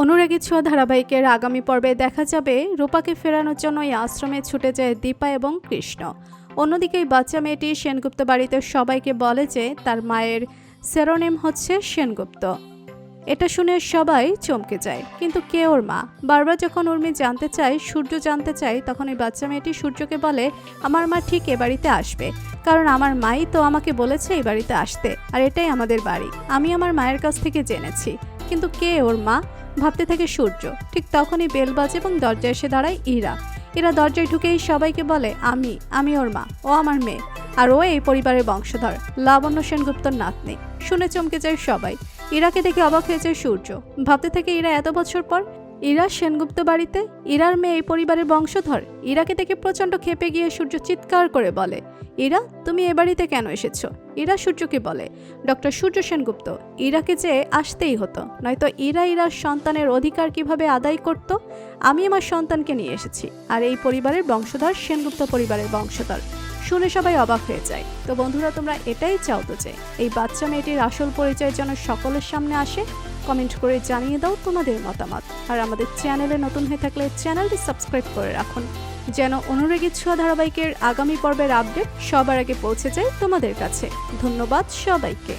অনুরাগী ছোঁয়া ধারাবাহিকের আগামী পর্বে দেখা যাবে রূপাকে ফেরানোর জন্য এই আশ্রমে ছুটে যায় দীপা এবং কৃষ্ণ। অন্যদিকে এই বাচ্চা মেয়েটি সেনগুপ্ত বাড়িতে সবাইকে বলে যে তার মায়ের সেরোনেম হচ্ছে সেনগুপ্ত। এটা শুনে সবাই চমকে যায়, কিন্তু কে ওর মা? বারবার যখন উর্মি জানতে চায়, সূর্য জানতে চায়, তখন এই বাচ্চা মেয়েটি সূর্যকে বলে, আমার মা ঠিক এ বাড়িতে আসবে। কারণ আমার মাই তো আমাকে বলেছে এই বাড়িতে আসতে, আর এটাই আমাদের বাড়ি। আমি আমার মায়ের কাছ থেকে জেনেছি। কিন্তু কে ওর মা? ভাবতে থাকে সূর্য। ঠিক তখনই বেল বাজে এবং দরজায় এসে দাঁড়ায় ইরা। এরা দরজায় ঢুকেই সবাইকে বলে, আমি আমি ওর মা, ও আমার মেয়ে, আর ও এই পরিবারের বংশধর, লাবণ্য সেনগুপ্তর নাতনি। শুনে চমকে যায় সবাই। ইরাকে দেখে অবাক হয়ে যায় সূর্য। ভাবতে থাকে ইরা এত বছর পর ইরা সেনগুপ্ত বাড়িতে, ইরার মেয়ে এই পরিবারের বংশধর, ইরাকে দেখে প্রচণ্ড ক্ষেপে গিয়ে সূর্য চিৎকার করে বলে, ইরা, তুমি এ বাড়িতে কেন এসেছ? ইরা সূর্যকে বলে, ডক্টর সূর্য সেনগুপ্ত, ইরাকে যে আসতেই হতো, নয়তো ইরা ইরার সন্তানের অধিকার কীভাবে আদায় করত? আমি আমার সন্তানকে নিয়ে এসেছি, আর এই পরিবারের বংশধর সেনগুপ্ত পরিবারের বংশধর। শুনে সবাই অবাক হয়ে যায়। তো বন্ধুরা, তোমরা এটাই চাও তো যে, এই বাচ্চা মেয়েটির আসল পরিচয় যেন সকলের সামনে আসে কমেন্ট করে জানিয়ে দাও তোমাদের মতামত। আর আমাদের চ্যানেলে নতুন হয়ে থাকলে চ্যানেলটি সাবস্ক্রাইব করে রাখুন। যেন অনুরাগী ছোঁয়া ধারাবাহিকের আগামী পর্বের আপডেট সবার আগে পৌঁছে যায় তোমাদের কাছে। ধন্যবাদ সবাইকে।